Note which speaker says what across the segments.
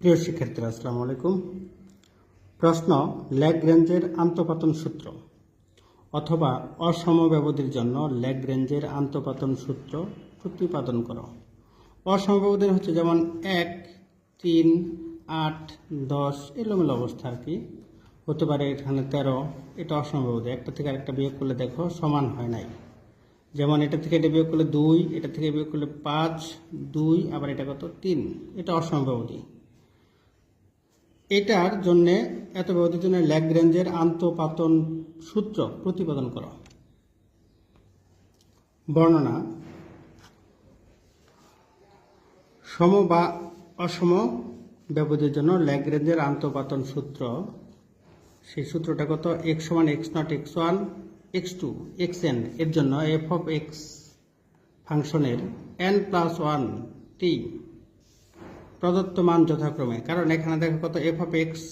Speaker 1: প্রিয় শিক্ষার্থীরা, আসসালামু আলাইকুম। প্রশ্ন, ল্যাগরেঞ্জের আন্তঃপাতন সূত্র অথবা অসম ব্যবধির জন্য ল্যাগরেঞ্জের আন্তঃপাতন সূত্র প্রতিপাদন করো। অসম ব্যবধির হচ্ছে যেমন এক, তিন, আট, দশ, এলোমেলো অবস্থা আর কি। হতে পারে এখানে তেরো, এটা অসম ব্যবধি একটা থেকে আরেকটা বিয়োগ করলে দেখো সমান হয় নাই। যেমন এটা থেকে এটা বিয়োগ করলে দুই, এটা থেকে বিয়োগ করলে পাঁচ, দুই, আবার এটা কত? তিন। এটা অসম ব্যবধি এটার জন্য এত ব্যবধির জন্য ল্যাগরেঞ্জের আন্তঃপাতন সূত্র প্রতিপাদন করো। বর্ণনা, সম বা অসম ব্যবধির জন্য ল্যাগরেঞ্জের আন্তঃপাতন সূত্র, সেই সূত্রটা কত? এক্স সমান x naught x one x two x n এর জন্য এফ অফ এক্স ফাংশনের এন প্লাস ওয়ান টি প্রদত্ত মান যথাক্রমে। কারণ এখানে দেখো কত f of x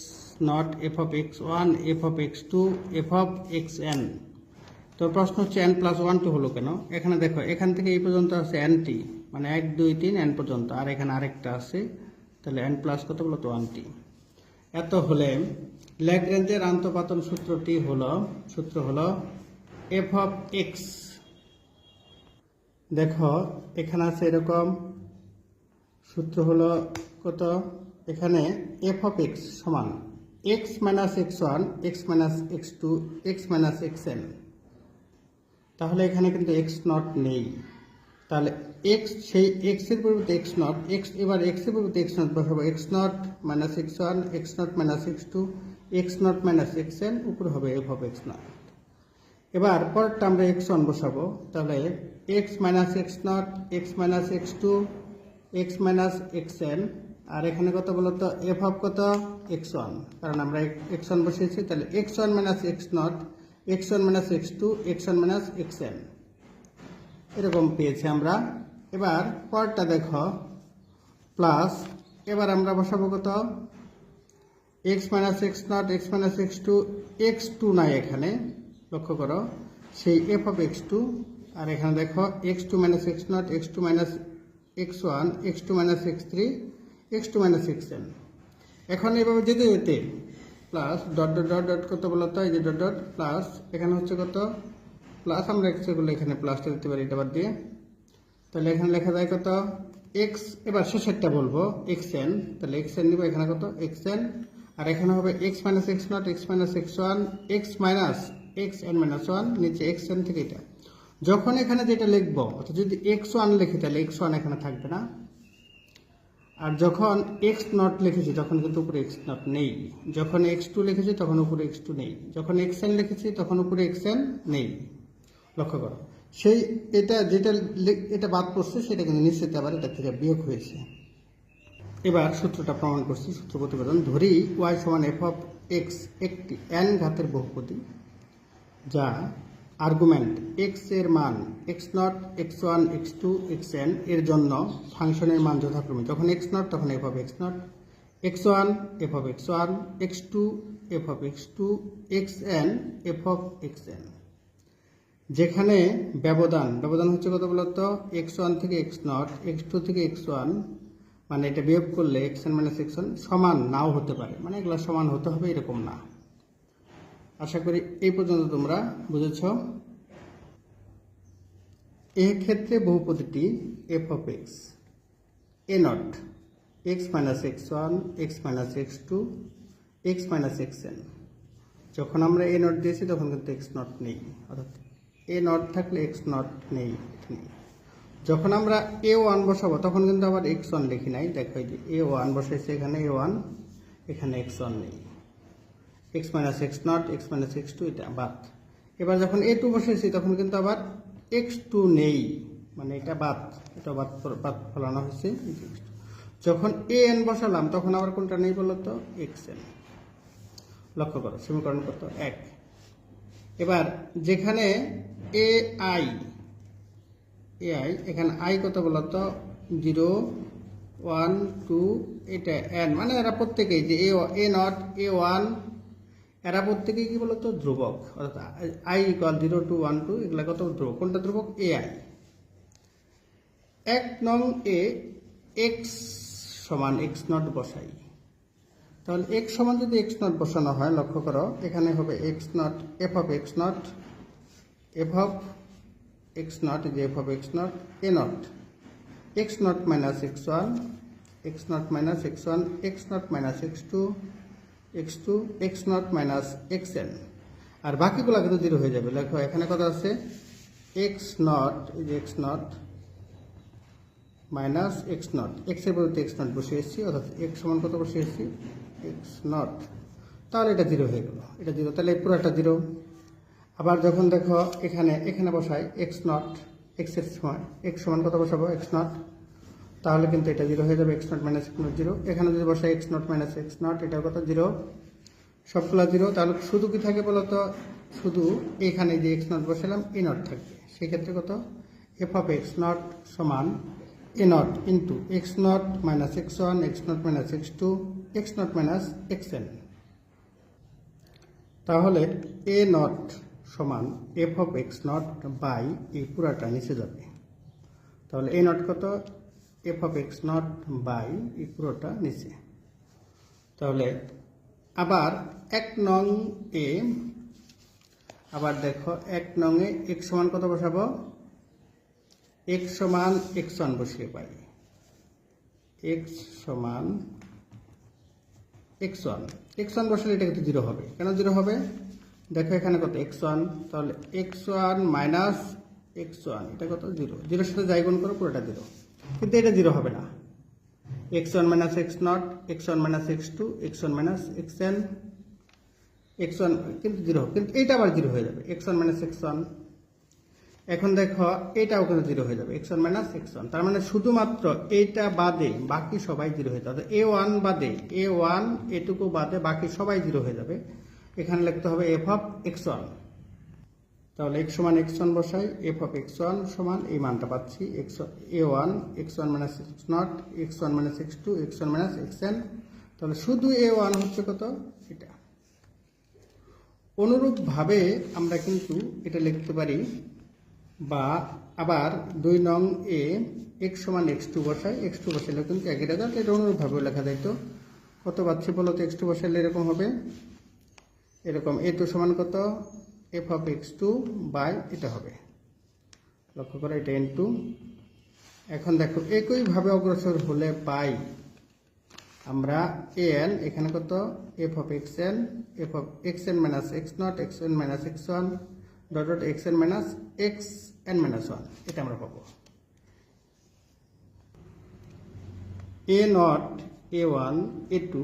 Speaker 1: naught f of x one f of x two f of x n তো প্রশ্ন হচ্ছে এন প্লাস ওয়ান টু হলো কেন? এখানে দেখো, এখান থেকে এই পর্যন্ত আছে এন টি মানে এক, দুই, তিন এন পর্যন্ত। আর এখানে আরেকটা আছে, তাহলে এন প্লাস কত বলো তো ওয়ান টি এত হলে ল্যাগরেঞ্জের আন্তঃপাতন সূত্রটি হলো, সূত্র হলো এফ অফ এক্স দেখো, এখানে আছে এরকম, সূত্র হলো কত? এখানে এফ অফ এক্স সমান x minus x one x minus x two x minus x n তাহলে এখানে কিন্তু এক্স নট নেই। তাহলে এক্স সেই এক্সের পরিবর্তে এক্স নট এক্স এবার এক্সের পরিবর্তে এক্স নট বসাবো। X naught minus x one x naught minus x two x naught minus x n উপরে হবে এফ অফ এক্স নট এবার পরেরটা আমরা এক্স ওয়ান বসাবো। তাহলে x minus x naught x minus x two x minus x n আর এখানে কত বলতো এফ অফ কত? এক্স ওয়ান কারণ আমরা এক্স ওয়ান বসিয়েছি, তাহলে x one minus x naught x one minus x two x one minus x n এরকম পেয়েছি আমরা। এবার পরটা দেখো। প্লাস এবার আমরা বসাবো কত? X minus x naught x minus x two x two নাই এখানে। লক্ষ্য করো, সেই এফ অফ এক্স টু আর এখানে দেখো x two minus x naught x two minus x one x two minus x three x two minus x n এখন এভাবে যেতে যেতে plus dot dot dot dot কত বলতো এই যে ডট ডট প্লাস এখানে হচ্ছে কত? প্লাস আমরা এক্সগুলো এখানে প্লাসটা দিতে পারি এটা বাদ দিয়ে। তাহলে এখানে লেখা যায় কত? এক্স এবার শেষেরটা বলব এক্স এন তাহলে এক্স এন নিব, এখানে কত? এক্স এন আর এখানে হবে x minus x naught x minus x one x minus x n minus one নিচে এক্স এন থেকে এটা। যখন এখানে যেটা লিখব, অর্থাৎ যদি এক্স ওয়ান লিখি, তাহলে এক্স ওয়ান এখানে থাকবে না। আর যখন এক্স নট লিখেছি, তখন কিন্তু উপরে এক্স নট নেই। যখন এক্স টু লিখেছি, তখন উপরে এক্স টু নেই। যখন এক্স এন লিখেছি, তখন উপরে এক্স এন নেই। লক্ষ্য করো। সেই এটা যেটা এটা বাদ পড়ছে, সেটা কিন্তু নিশ্চিত আবার এটা থেকে বিয়োগ হয়েছে। এবার সূত্রটা প্রমাণ করছি, সূত্র প্রতিবেদন। ধরি ওয়াই সমান এফ অফ এক্স একটি এন ঘাতের বহুপতি যা আর্গুমেন্ট এক্সের মান x naught x one x two x n এর জন্য ফাংশনের মান যথাক্রমে, যখন এক্স নট তখন f of x naught x one f of x one x two f of x two x n f of x n যেখানে ব্যবধান ব্যবধান হচ্ছে কত বলতো? এক্স ওয়ান থেকে এক্স নট এক্স টু থেকে এক্স ওয়ান মানে এটা বিয়োগ করলে x n minus x one সমান নাও হতে পারে। মানে এগুলো সমান হতে হবে এরকম না। আশা করি এই পর্যন্ত তোমরা বুঝেছ। এক্ষেত্রে বহুপদীটি f of x a naught x minus x one x minus x two x minus x n যখন আমরা এ নট দিয়েছি, তখন কিন্তু এক্স নট নেই। অর্থাৎ এ নট থাকলে এক্স নট নেই। যখন আমরা এ ওয়ান বসাবো, তখন কিন্তু আবার এক্স ওয়ান লিখি নাই। দেখো এ ওয়ান বসাইছে, এখানে এ ওয়ান এখানে এক্স ওয়ান নেই। X minus x naught x minus x two এটা বাদ। এবার যখন এ টু বসেছি তখন কিন্তু আবার এক্স টু নেই। মানে এটা বাদ এটা বাদ বাদ ফলানো হয়েছে, এই যে X2 যখন এ এন বসালাম, তখন আবার কোনটা নেই বলো তো? এক্স এন লক্ষ্য করো, সমীকরণ করতো এক। এবার যেখানে এ আই এ আই এখানে আই কত বলতো জিরো ওয়ান টু এটা এন মানে এরা প্রত্যেকেই যে এ এ নট এ ওয়ান এরা প্রত্যেকেই কি বলতো? ধ্রুবক। অর্থাৎ i equal zero two one two এগুলা কত? ধ্রুবক। কোনটা ধ্রুবক? এ আই এক নং এ এক্স সমান এক্স নট বসাই। তাহলে এক্স সমান যদি এক্স নট বসানো হয়, লক্ষ্য করো, এখানে হবে x naught f of x naught f of x naught যে f of x naught a naught x naught minus x one x naught minus x one x naught minus x two x two x naught minus x n আর বাকিগুলো কিন্তু zero হয়ে যাবে। দেখো, এখানে কথা আছে? X naught x naught minus x naught এক্সের বলতে এক্স নট বসে এসেছি, অর্থাৎ এক্স সমান কত বসে এসেছি? এক্স নট তাহলে এটা জিরো হয়ে গেল। এটা জিরো তাহলে এই পুরোটা জিরো আবার যখন দেখো, এখানে এখানে বসাই এক্স নট এক্সের সময় এক্স সমান কত বসাবো? এক্স নট তাহলে কিন্তু এটা জিরো হয়ে যাবে x naught minus x naught zero এখানে যদি বসে x naught minus x naught এটা কত জিরো সবগুলো জিরো তাহলে শুধু কি থাকে বলতো? শুধু এখানে যে এক্স নট বসালাম এ নট থাকবে। সেক্ষেত্রে কত? এফ অফ এক্স নট সমান a naught into x naught minus x one x naught minus x two x naught minus x n তাহলে এ নট সমান f of x naught by এই পুরাটা নিচে যাবে। তাহলে এ নট কত? F of x naught by এই পুরোটা নিচে। তাহলে আবার এক নং এ, আবার দেখো এক নং এ এক্স সমান কত বসাবো? এক্স সমান এক্স ওয়ান বসিয়ে পাই। এক্স সমান এক্স ওয়ান এক্স ওয়ান বসালে এটা কিন্তু জিরো হবে। কেন জিরো হবে? দেখো এখানে কত এক্স ওয়ান তাহলে x one minus x one এটা কত? জিরো জিরোর সাথে যাই গুণ করো, পুরোটা জিরো কিন্তু এটা জিরো হবে না। X one minus x naught x one minus x two x one minus x n x one কিন্তু জিরো, কিন্তু এইটা আবার জিরো হয়ে যাবে। X one minus x one এখন দেখো এটাও কিন্তু জিরো হয়ে যাবে x one minus x one তার মানে শুধুমাত্র এইটা বাদে বাকি সবাই জিরো হয়ে যাবে। এ ওয়ান বাদে এ ওয়ান এটুকু বাদে বাকি সবাই জিরো হয়ে যাবে। এখানে লিখতে হবে এফ অফ এক্স ওয়ান তাহলে এক্স সমান এক্স ওয়ান বসাই এফ অফ এক্স ওয়ান সমান এই মানটা পাচ্ছি x a one x one minus x naught x one minus x two x one minus x n তাহলে শুধু এ ওয়ান হচ্ছে কত? এটা। অনুরূপভাবে আমরা কিন্তু এটা লিখতে পারি, বা আবার দুই নং এ এক্স সমান এক্স টু বসাই এক্স টু বসাইলে কিন্তু একই রেজাল্ট এটা অনুরূপভাবে লেখা যায় তো। কত পাচ্ছি বলো তো এক্স টু বসাইলে এরকম হবে? এরকম এ টু সমান কত? F of x two by এটা হবে। লক্ষ্য করো এটা এন টু এখন দেখো একইভাবে অগ্রসর হলে পাই আমরা এন এখানে কত? F of x n f of x n minus x naught x n minus x one dot dot x n minus x n minus one এটা আমরা পাবো। A naught a one a two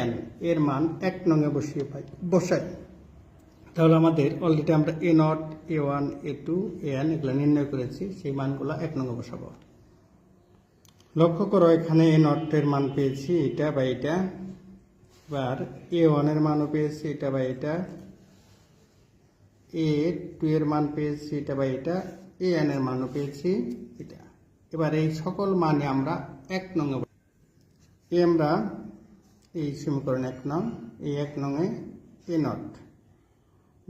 Speaker 1: n এর মান এক নঙে বসিয়ে পাই বসাই। তাহলে আমাদের অলরেডি আমরা a naught a one a two n এগুলো নির্ণয় করেছি, সেই মানগুলো এক নঙে বসাবো। লক্ষ্য করো, এখানে এ নটের মান পেয়েছি, এটা বা এটা, এবার এ ওয়ানের মানও পেয়েছি, এটা বা এটা এ টু এর মান পেয়েছি, এটা বা এটা এ এন এর মানও পেয়েছি, এটা। এবার এই সকল মানে আমরা এক নঙে আমরা এই সমীকরণ এক নং, এই এক নঙে এ নট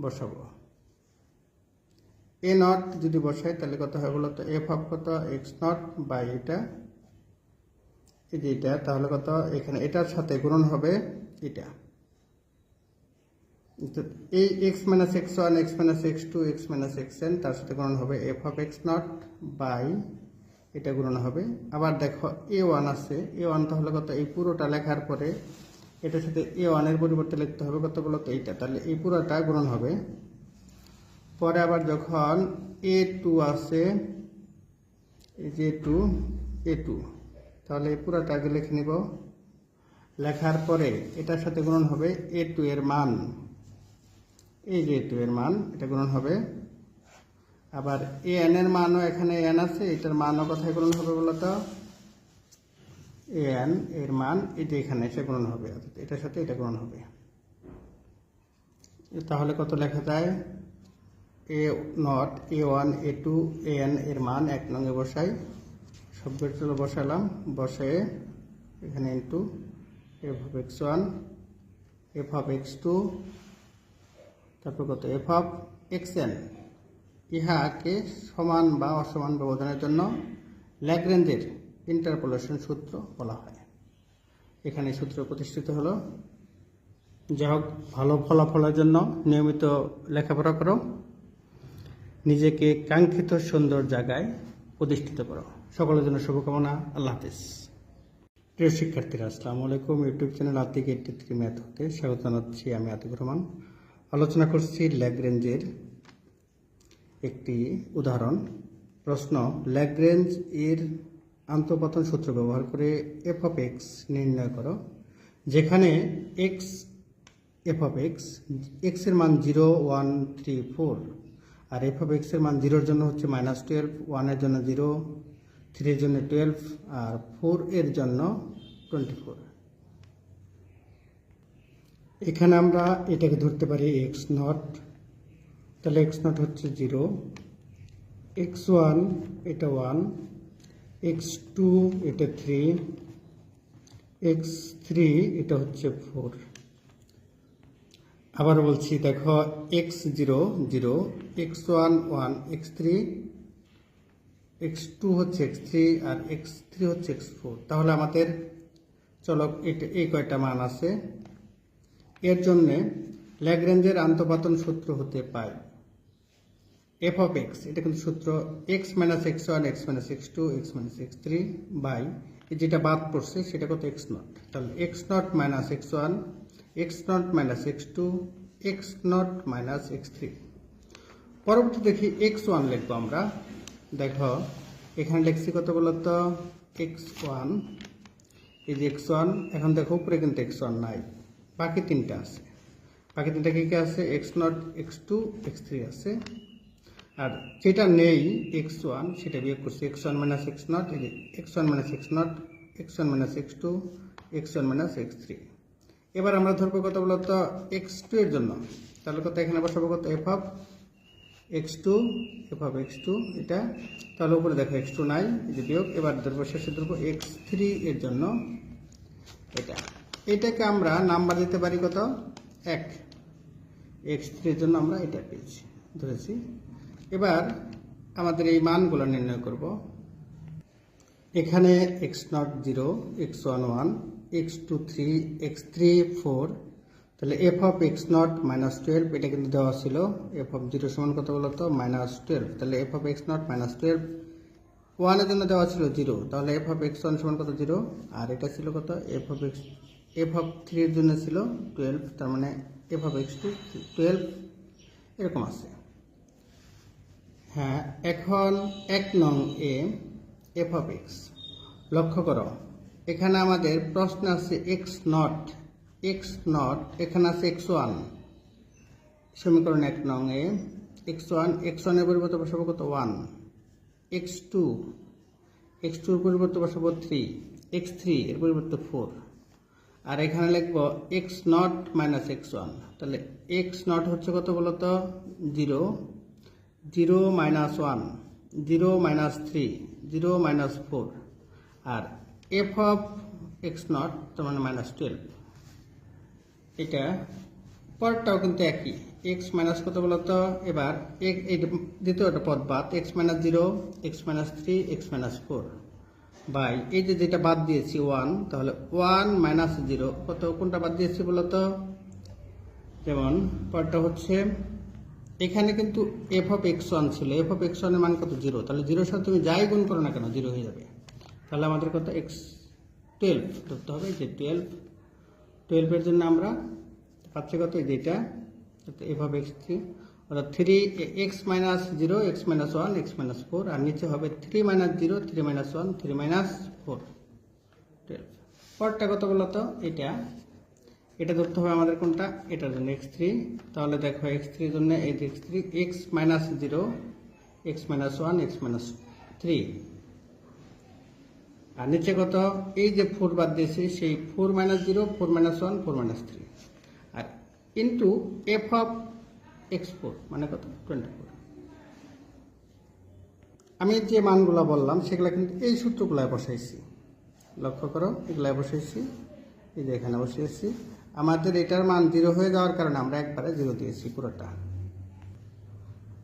Speaker 1: বসাবো। এ নট যদি বসাই, তাহলে কত হয় বলতো? এফ অফ কত? এক্স নট বাই এটা। এই যে এটা, তাহলে কত? এখানে এটার সাথে গুণন হবে এটা। এই x minus x one, x minus x two, x minus x n, তার সাথে গুণন হবে f of x naught by এটা গুণন হবে। আবার দেখো, এ ওয়ান আছে। এ ওয়ান তাহলে কত? এই পুরোটা লেখার পরে এটার সাথে এ ওয়ানের পরিবর্তে লিখতে হবে কত বলতো এইটা। তাহলে এই পুরোটা গুণন হবে। পরে আবার যখন এ টু আছে যে টু এ টু তাহলে এই পুরোটা আগে লিখে নিব। লেখার পরে এটার সাথে গুণন হবে এ টু এর মান। এই যে টু এর মান, এটা গুণন হবে। আবার এ এন এর মানও এখানে এন আছে, এটার মানও কোথায় গুণন হবে বলতো? এ এন এর মান এটা এখানে এসে গুণন হবে। অর্থাৎ এটার সাথে এটা গুণন হবে। তাহলে কত লেখা যায়? A naught, a one, a two, a n এর মান এক নঙ্গে বসাই। সবগুলো বসালাম। বসে এখানে into f of x one f of x two তারপর কত? এফ অফ এক্স এন ইহাকে সমান বা অসমান ব্যবধানের জন্য ল্যাগ্রেঞ্জের ইন্টারপোলেশন সূত্র বলা হয়। এখানে সূত্র প্রতিষ্ঠিত হলো। যাই হোক, ভালো ফলাফলের জন্য নিয়মিত লেখাপড়া করো। নিজেকে কাঙ্ক্ষিত সুন্দর জায়গায় প্রতিষ্ঠিত করো। সকলের জন্য শুভকামনা। আল্লাহ হাফিজ। প্রিয় শিক্ষার্থীরা, আসসালামু আলাইকুম। YouTube channel Atik eighty three math হতে স্বাগত জানাচ্ছি। আমি আতিকুর রহমান। আলোচনা করছি ল্যাগরেঞ্জের একটি উদাহরণ। প্রশ্ন ল্যাগরেঞ্জ এর আন্তঃপতন সূত্র ব্যবহার করে এফ অফ এক্স নির্ণয় করো, যেখানে এক্স এফ অফ এক্স এক্সের মান জিরো ওয়ান থ্রি ফোর আর এফ অফ এক্সের মান জিরোর জন্য হচ্ছে মাইনাস টুয়েলভ ওয়ানের জন্য জিরো থ্রির জন্য টুয়েলভ আর ফোর এর জন্য টোয়েন্টি ফোর এখানে আমরা এটাকে ধরতে পারি এক্স নট তাহলে এক্স নট হচ্ছে জিরো এক্স ওয়ান এটা ওয়ান এক্স টু এটা থ্রি এক্স থ্রি এটা হচ্ছে ফোর আবার বলছি, দেখো x zero zero x one one x three x two হচ্ছে এক্স থ্রি আর এক্স থ্রি হচ্ছে এক্স ফোর তাহলে আমাদের, চলো, এটা, এই কয়টা মান আছে? এর জন্যে ল্যাগ্রেঞ্জের আন্তঃপাতন সূত্র হতে পায় এফ অফ এক্স এটা কিন্তু সূত্র x minus x one x minus x two x minus x three by যেটা বাদ পড়ছে সেটা কত এক্স নট তাহলে x naught minus x one x naught minus x two x naught minus x three পরবর্তী দেখি এক্স ওয়ান লিখব আমরা। দেখো, এখানে লিখছি কত বলতো এক্স ওয়ান এই যে এক্স ওয়ান এখন দেখো উপরে কিন্তু এক্স ওয়ান নাই। বাকি তিনটা আছে। বাকি তিনটা কী কী আছে? X naught x two x three আছে। আর যেটা নেই এক্স ওয়ান সেটা বিয়োগ করছি x one minus x naught x one minus x naught x one minus x two x one minus x three এবার আমরা ধরবো কত বলতো এক্স টু এর জন্য। তাহলে কত এখানে বসাবো কত? F of x two f of x two এটা। তাহলে উপরে দেখো এক্স টু নাই যে বিয়োগ। এবার ধরবো, শেষে ধরবো এক্স থ্রি এর জন্য এটা। এটাকে আমরা নাম্বার দিতে পারি কত? এক। এক্স থ্রির জন্য আমরা এটা পেয়েছি, ধরেছি। এবার আমাদের এই মানগুলো নির্ণয় করব। এখানে x naught zero x one one x two three x three four তাহলে f of x naught minus twelve এটা কিন্তু দেওয়া ছিল। এফ অফ জিরো সমান কত বলতো মাইনাস টুয়েলভ তাহলে f of x naught minus twelve ওয়ানের জন্য দেওয়া ছিল জিরো তাহলে এফ অফ এক্স ওয়ান সমান কত? জিরো আর এটা ছিল কত? F of x f of থ্রির জন্য ছিল টুয়েলভ তার মানে f of x two twelve এরকম আছে। হ্যাঁ এখন এক নং এ এফ অফ এক্স লক্ষ্য করো, এখানে আমাদের প্রশ্ন আছে এক্স নট এক্স নট এখানে আছে এক্স ওয়ান সমীকরণ এক নং এ এক্স ওয়ান এক্স ওয়ানের পরিবর্তে বসাবো কত? ওয়ান এক্স টু এক্স টুর পরিবর্তে বসাবো থ্রি এক্স থ্রি এর পরিবর্তে ফোর আর এখানে লিখব x naught minus x one তাহলে এক্স নট হচ্ছে কত বলতো? Zero zero minus one, zero minus three, zero minus four, R f of x naught, তার মানে মাইনাস টুয়েলভ। এটা পরটাও কিন্তু একই। এক্স মাইনাস কত বলতো এবার দ্বিতীয়টা পদ বাদ, x minus zero, x minus three, x minus four. By এই যে যেটা বাদ দিয়েছি, ওয়ান, তাহলে ওয়ান মাইনাস জিরো, কত কোনটা বাদ দিয়েছি বলতো যেমন পরটা হচ্ছে এখানে কিন্তু এফ অফ এক্স ওয়ান ছিল। এফ অফ এক্স ওয়ানের মান কত? জিরো তাহলে জিরোর সাথে তুমি যাই গুণ করো না কেন জিরো হয়ে যাবে। তাহলে আমাদের কত? এক্স টুয়েলভ ধরতে হবে। যে টুয়েলভ টুয়েলভের জন্য আমরা পাচ্ছি কত? যেটা এফ অফ এক্স থ্রি অর্থাৎ three x minus zero x minus one x minus four আর নিচে হবে three minus zero three minus one three minus four twelve পরটা কত বলতো? এটা। এটা ধরতে হবে আমাদের কোনটা? এটার জন্য এক্স থ্রি তাহলে দেখো এক্স থ্রির জন্য এই x three x minus zero x minus one x minus three আর নিচে কত? এই যে ফোর বাদ দিয়েছি, সেই four minus zero four minus one four minus three R into f of x four মানে কত? টোয়েন্টি ফোর আমি যে মানগুলো বললাম, সেগুলো কিন্তু এই সূত্রগুলায় বসাইছি। লক্ষ্য করো, এগুলায় বসাইছি। এই যে এখানে বসিয়েছি। আমাদের এটার মান জিরো হয়ে যাওয়ার কারণে আমরা একবারে জিরো দিয়েছি পুরোটা।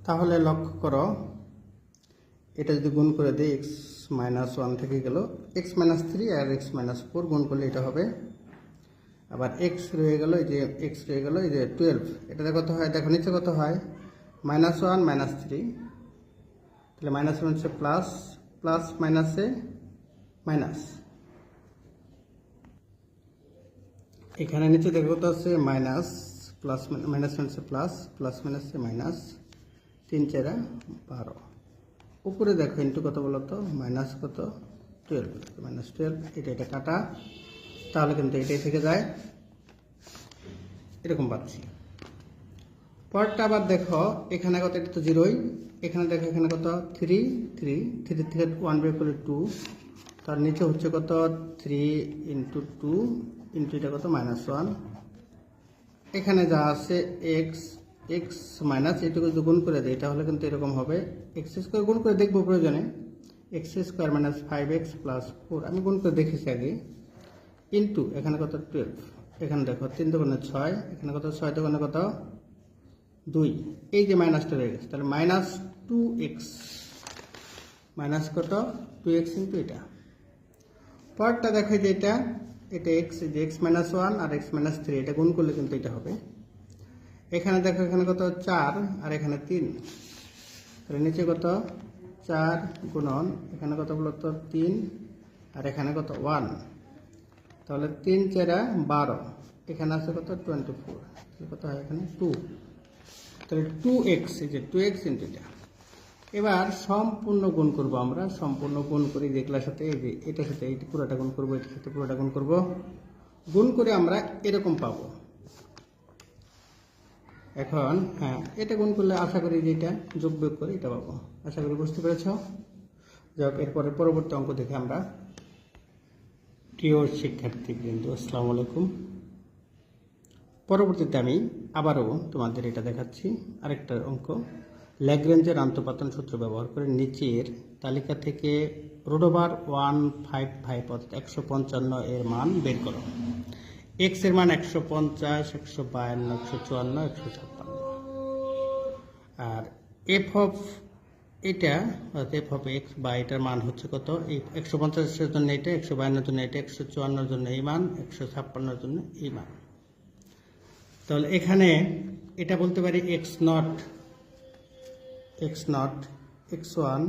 Speaker 1: তাহলে লক্ষ্য করো, এটা যদি গুণ করে দিই এক্স মাইনাস ওয়ান থেকে গেল এক্স মাইনাস থ্রি আর এক্স মাইনাস ফোর গুণ করলে এটা হবে। আবার এক্স রয়ে গেল, এই যে এক্স রয়ে গেল, এই যে টুয়েলভ এটাতে কত হয়? দেখো নিচে কত হয়? মাইনাস ওয়ান মাইনাস থ্রি তাহলে মাইনাস ওয়ান হচ্ছে প্লাস প্লাস মাইনাসে মাইনাস এখানে নিচে দেখো কত আছে মাইনাস প্লাস মাইনাস মাইনাসে প্লাস প্লাস মাইনাসে মাইনাস তিন চারা বারো। উপরে দেখো ইন্টু কত বলো তো? মাইনাস কত? টুয়েলভ মাইনাস টুয়েলভ এটা এটা কাটা, তাহলে কিন্তু এটাই থেকে যায়। এরকম পাচ্ছি। পরটা আবার দেখো, এখানে কত? এটা তো জিরোই এখানে দেখো, এখানে কত? থ্রি থ্রি থ্রি থেকে ওয়ান বের করে টু তার নিচে হচ্ছে কত? থ্রি ইন্টু টু ইন্টু এটা কত? Minus one. এখানে যা আছে, এক্স এক্স মাইনাস এটুকু যদি গুণ করে দিই, তাহলে কিন্তু এরকম হবে। এক্স স্কোয়ার গুণ করে দেখব প্রয়োজনে। X square minus five x plus four. আমি গুণ করে দেখেছি আগে। ইন্টু, এখানে কত? টুয়েলভ। এখানে দেখো, তিন দোকানে ছয়। এখানে কত? ছয় দোকানে কত? দুই। এই যে মাইনাসটা রয়ে গেছে, তাহলে মাইনাস টু এক্স। মাইনাস কত? টু এক্স ইন্টু এটা। পরেরটা দেখো যে এটা। এটা এক্স যে এক্স মাইনাস ওয়ান আর এক্স মাইনাস থ্রি এটা গুণ করলে কিন্তু এটা হবে। এখানে দেখো, এখানে কত? চার আর এখানে তিন। তাহলে নিচে কত? চার গুণন, এখানে কত বলতো তিন আর এখানে কত? ওয়ান তাহলে তিন চেরা বারো। এখানে আছে কত? টোয়েন্টি ফোর কত হয় এখানে? টু তাহলে টু এক্স যে টু এক্স ইন্টু এটা। এবার সম্পূর্ণ গুণ করব আমরা, সম্পূর্ণ গুণ করি যেগুলোর সাথে এই যে এটার সাথে এই পুরোটা গুণ করব, এটার সাথে পুরোটা গুণ করব। গুণ করে আমরা এরকম পাবো। এখন হ্যাঁ এটা গুণ করলে আশা করি যে এটা যোগ বিয়োগ করে এটা পাবো। আশা করি বুঝতে পেরেছ? যাক এরপরে পরবর্তী অঙ্ক দেখে আমরা প্রিয় শিক্ষার্থী বৃন্দ আসসালামু আলাইকুম। পরবর্তীতে আমি আবারও তোমাদের এটা দেখাচ্ছি, আরেকটা অঙ্ক। ল্যাগ্রেঞ্জের আন্তপাতন সূত্র ব্যবহার করে নিচের তালিকা থেকে রোডোভার ওয়ান ফাইভ ফাইভ অর্থাৎ একশো পঞ্চান্ন এর মান বের করো। এক্সের মান একশো পঞ্চাশ, একশো বায়ান্ন একশো চুয়ান্ন, একশো ছাপ্পান্ন। আর এফ অফ এটা, অর্থাৎ এফ অফ এক্স বা এটার মান হচ্ছে কত? একশো পঞ্চাশের জন্য এটা, একশো বায়ান্নর জন্য এটা, একশো চুয়ান্নর জন্য এই মান, একশো ছাপ্পান্নর জন্য এই মান। তাহলে এখানে এটা বলতে পারি x naught x naught x one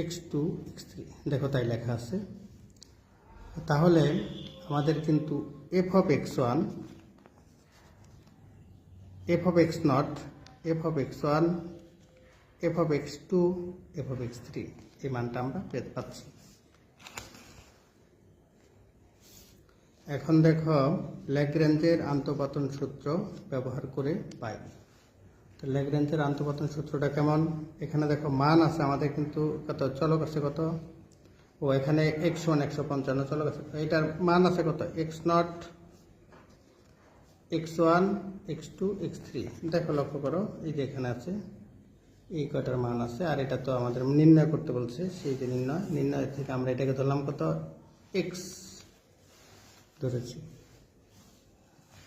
Speaker 1: x two x three দেখো তাই লেখা আছে। তাহলে আমাদের কিন্তু f of x one f of x naught f of x one f of x two f of x three এই মানটা আমরা পেতে পাচ্ছি। এখন দেখো ল্যাগ্রেঞ্জের আন্তপাতন সূত্র ব্যবহার করে পাই। ল্যাগ্রেঞ্জের আন্তপাতন সূত্রটা কেমন? এখানে দেখো মান আছে, আমাদের কিন্তু কত? চলক আছে কত? ও, এখানে এক্স ওয়ান একশো পঞ্চান্ন চলক আছে। এটার মান আছে কত? X naught x one x two x three দেখো, লক্ষ্য করো, এই যে এখানে আছে, এই কটার মান আছে, আর এটা তো আমাদের নির্ণয় করতে বলছে, সেই যে নির্ণয়। নির্ণয় থেকে আমরা এটাকে ধরলাম কত? এক্স ধরেছি।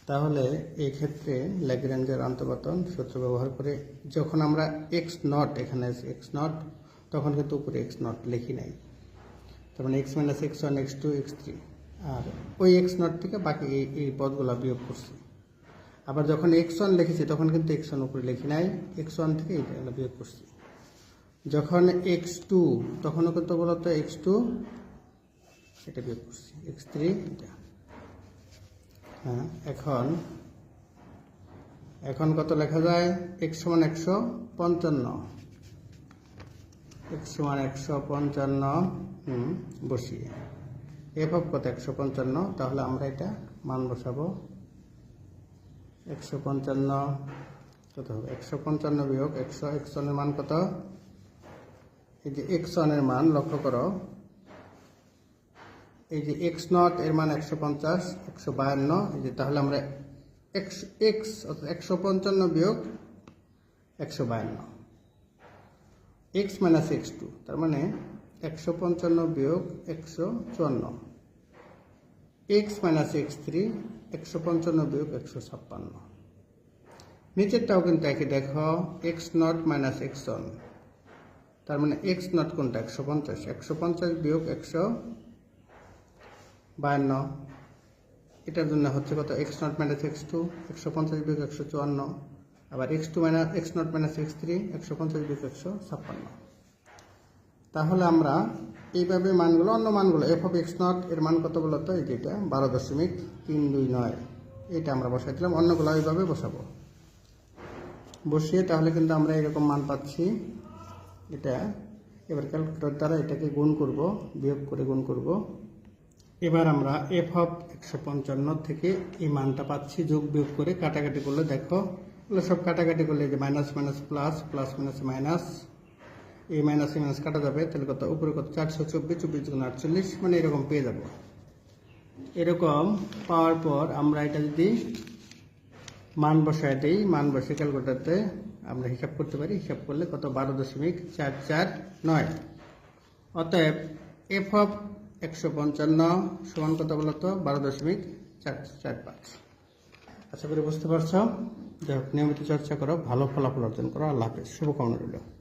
Speaker 1: তাহলে এই ক্ষেত্রে ল্যাগ্রেঞ্জের আন্তপাতন সূত্র ব্যবহার করে যখন আমরা এক্স নট এখানে এক্স নট তখন কিন্তু উপরে এক্স নট লিখি নাই। তার মানে x minus x one x two x three আর ওই এক্স নট থেকে বাকি এই এই পদগুলো বিয়োগ করছি। আবার যখন এক্স ওয়ান লিখেছি, তখন কিন্তু এক্স ওয়ান উপরে লিখি নাই। এক্স ওয়ান থেকে এইটা বিয়োগ করছি। যখন এক্স টু তখনও কিন্তু বলতো এক্স টু এটা বিয়োগ করছি। এক্স থ্রি এটা। হ্যাঁ এখন এখন কত লেখা যায়? এক্স সমান একশো পঞ্চান্ন। এক্স সমান একশো পঞ্চান্ন বসিয়ে। এফ অফ কত? একশো পঞ্চান্ন। তাহলে আমরা এটা মান বসাবো। একশো পঞ্চান্ন, কত হবে? একশো পঞ্চান্ন বিয়োগ একশো একশনের মান কত? এই যে এক্সনের মান লক্ষ্য করো। এই যে এক্স নট এর মান একশো পঞ্চাশ, একশো বায়ান্ন এই যে তাহলে আমরা এক্স এক্স অর্থাৎ একশো পঞ্চান্ন বিয়োগ একশো বায়ান্ন এক্স মাইনাস এক্স টু তার মানে একশো পঞ্চান্ন বিয়োগ একশো চুয়ান্ন। এক্স মাইনাস এক্স থ্রি একশো পঞ্চান্ন বিয়োগ একশো ছাপ্পান্ন। নিচেরটাও কিন্তু একই, দেখো x naught minus x one তার মানে এক্স নট কোনটা? একশো পঞ্চাশ। একশো পঞ্চাশ বিয়োগ একশো বায়ান্ন। এটার জন্য হচ্ছে কত? X naught minus x two একশো পঞ্চাশ বিয়োগ একশো চুয়ান্ন। আবার x two minus x naught minus x three একশো পঞ্চাশ বিয়োগ একশো ছাপ্পান্ন। তাহলে আমরা এইভাবে মানগুলো, অন্য মানগুলো এফ অফ এক্স নট এর মান কত বলতো এই যেটা বারো দশমিক তিন দুই নয়। এটা আমরা বসাই দিলাম, অন্যগুলো এইভাবে বসাবো। বসিয়ে তাহলে কিন্তু আমরা এরকম মান পাচ্ছি। এটা, এবার ক্যালকুলেটর দ্বারা এটাকে গুণ করব, বিয়োগ করে গুণ করব। এবার আমরা এফ অফ একশো পঞ্চান্ন থেকে এই মানটা পাচ্ছি, যোগ বিয়োগ করে কাটাকাটি করলে দেখো এগুলো সব কাটাকাটি করলে যে minus minus plus plus minus minus এই মাইনাস মাইনাস কাটা যাবে, তাহলে কত? উপরে কত? চারশো চব্বিশ চব্বিশ গুণ আটচল্লিশ মানে এরকম পেয়ে যাব। এরকম পাওয়ার পর আমরা এটা যদি মান বসায় দিই, মান বসে ক্যালকুলেটারতে আমরা হিসাব করতে পারি, হিসাব করলে কত? বারো দশমিক চার চার নয়। অতএব এফ অফ একশো পঞ্চান্ন, সমান কত বলতো বারো দশমিক চার চার পাঁচ। আশা করি বুঝতে পারছ। যাই নিয়মিত চর্চা করো, ভালো ফলাফল অর্জন করো। আল্লাহ হাফেজ। শুভকামনা রইল।